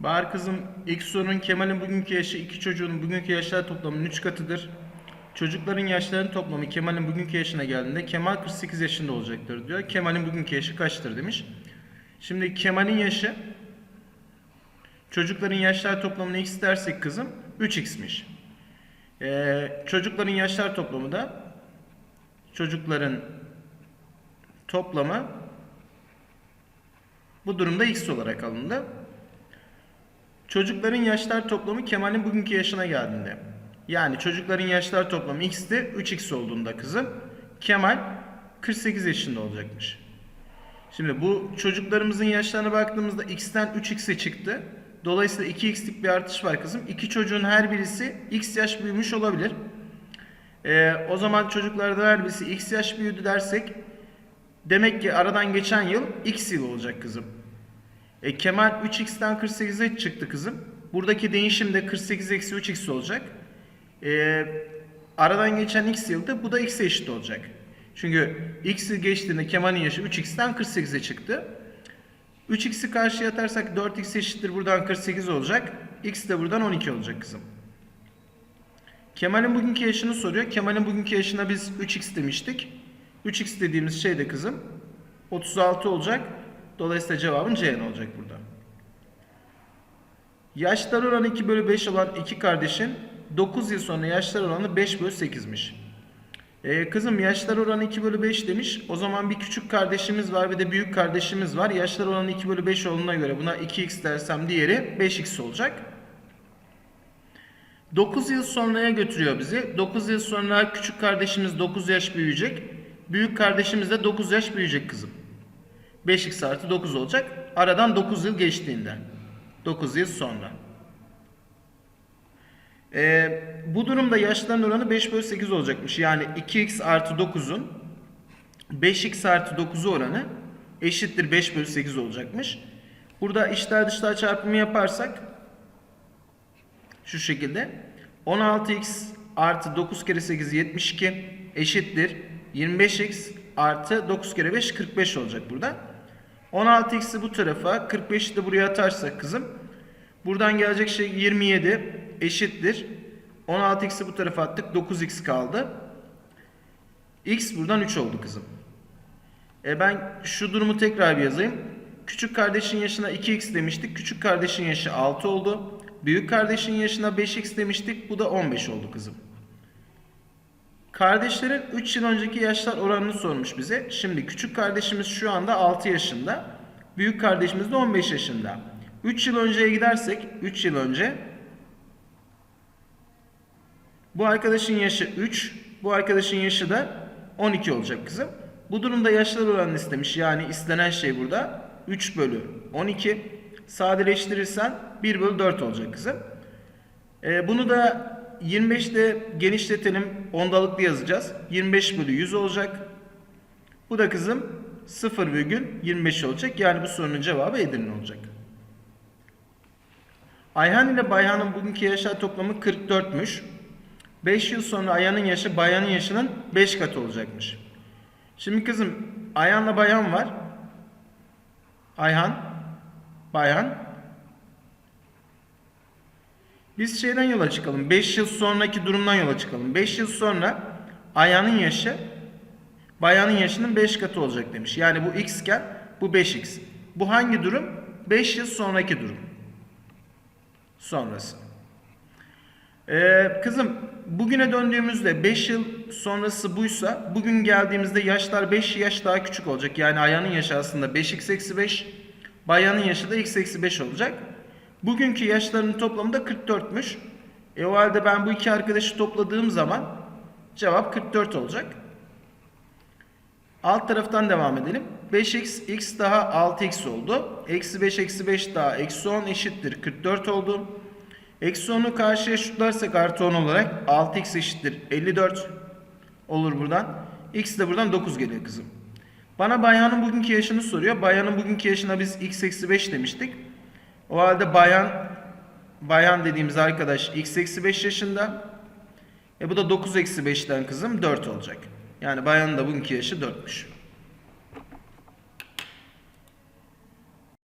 Bahar kızım sorun Kemal'in bugünkü yaşı iki çocuğun bugünkü yaşlar toplamının 3 katıdır. Çocukların yaşlarının toplamı Kemal'in bugünkü yaşına geldiğinde Kemal 48 yaşında olacaktır diyor. Kemal'in bugünkü yaşı kaçtır demiş. Şimdi Kemal'in yaşı çocukların yaşlar toplamını x dersek kızım 3x'miş. Ee, çocukların yaşlar toplamı da çocukların toplamı bu durumda x olarak alındı. Çocukların yaşlar toplamı Kemal'in bugünkü yaşına geldiğinde. Yani çocukların yaşlar toplamı x'ti 3x olduğunda kızım Kemal 48 yaşında olacakmış. Şimdi bu çocuklarımızın yaşlarına baktığımızda x'ten 3x'e çıktı. Dolayısıyla 2x'lik bir artış var kızım. İki çocuğun her birisi x yaş büyümüş olabilir. Ee, o zaman çocuklardan her birisi x yaş büyüdü dersek demek ki aradan geçen yıl x yıl olacak kızım. E, Kemal 3x'ten 48'e çıktı kızım. Buradaki değişim de 48 eksi 3x olacak. E, aradan geçen x yılda bu da x'e eşit olacak. Çünkü x yıl geçtiğinde Kemal'in yaşı 3x'ten 48'e çıktı. 3x'i karşıya atarsak 4x eşittir buradan 48 olacak. x de buradan 12 olacak kızım. Kemal'in bugünkü yaşını soruyor. Kemal'in bugünkü yaşına biz 3x demiştik. 3x dediğimiz şey de kızım 36 olacak. Dolayısıyla cevabın Ceyhan olacak burada. Yaşlar oranı 2 bölü 5 olan iki kardeşin 9 yıl sonra yaşlar oranı 5 bölü 8'miş. Ee, kızım yaşlar oranı 2 bölü 5 demiş. O zaman bir küçük kardeşimiz var ve de büyük kardeşimiz var. Yaşlar oranı 2 bölü 5 olduğuna göre buna 2x dersem diğeri 5x olacak. 9 yıl sonraya götürüyor bizi. 9 yıl sonra küçük kardeşimiz 9 yaş büyüyecek. Büyük kardeşimiz de 9 yaş büyüyecek kızım. 5x artı 9 olacak. Aradan 9 yıl geçtiğinde. 9 yıl sonra. Ee, bu durumda yaşların oranı 5 bölü 8 olacakmış. Yani 2x artı 9'un 5x artı 9'u oranı eşittir 5 bölü 8 olacakmış. Burada içler dışlar çarpımı yaparsak şu şekilde 16x artı 9 kere 8 72 eşittir 25x artı 9 kere 5 45 olacak burada. 16x'i bu tarafa 45'i de buraya atarsak kızım buradan gelecek şey 27 eşittir. 16x'i bu tarafa attık 9x kaldı. x buradan 3 oldu kızım. E ben şu durumu tekrar bir yazayım. Küçük kardeşin yaşına 2x demiştik. Küçük kardeşin yaşı 6 oldu. Büyük kardeşin yaşına 5x demiştik. Bu da 15 oldu kızım. Kardeşlerin 3 yıl önceki yaşlar oranını sormuş bize. Şimdi küçük kardeşimiz şu anda 6 yaşında. Büyük kardeşimiz de 15 yaşında. 3 yıl önceye gidersek 3 yıl önce bu arkadaşın yaşı 3, bu arkadaşın yaşı da 12 olacak kızım. Bu durumda yaşlar oranını istemiş. Yani istenen şey burada 3 bölü 12. Sadeleştirirsen 1 bölü 4 olacak kızım. Ee, bunu da 25'te genişletelim. Ondalıklı yazacağız. 25 bölü 100 olacak. Bu da kızım 0,25 olacak. Yani bu sorunun cevabı Edirne olacak. Ayhan ile Bayhan'ın bugünkü yaşlar toplamı 44'müş. 5 yıl sonra Ayhan'ın yaşı Bayhan'ın yaşının 5 katı olacakmış. Şimdi kızım Ayhan'la Bayhan var. Ayhan, Bayhan. Biz şeyden yola çıkalım. 5 yıl sonraki durumdan yola çıkalım. 5 yıl sonra Ayhan'ın yaşı Bayhan'ın yaşının 5 katı olacak demiş. Yani bu x iken bu 5x. Bu hangi durum? 5 yıl sonraki durum. Sonrası. Ee, kızım bugüne döndüğümüzde 5 yıl sonrası buysa bugün geldiğimizde yaşlar 5 yaş daha küçük olacak. Yani Ayhan'ın yaşı aslında 5x eksi 5. Bayanın yaşı da x eksi 5 olacak. Bugünkü yaşlarının toplamı da 44'müş. E o halde ben bu iki arkadaşı topladığım zaman cevap 44 olacak. Alt taraftan devam edelim. 5x x daha 6x oldu. Eksi 5 eksi 5 daha eksi 10 eşittir 44 oldu. Eksi 10'u karşıya şutlarsak artı 10 olarak 6x eşittir 54 olur buradan. X de buradan 9 geliyor kızım. Bana Bayhan'ın bugünkü yaşını soruyor. Bayhan'ın bugünkü yaşına biz x eksi 5 demiştik. O halde Bayhan Bayhan dediğimiz arkadaş x eksi 5 yaşında. E bu da 9 eksi 5'ten kızım 4 olacak. Yani Bayhan'ın da bugünkü yaşı 4'müş.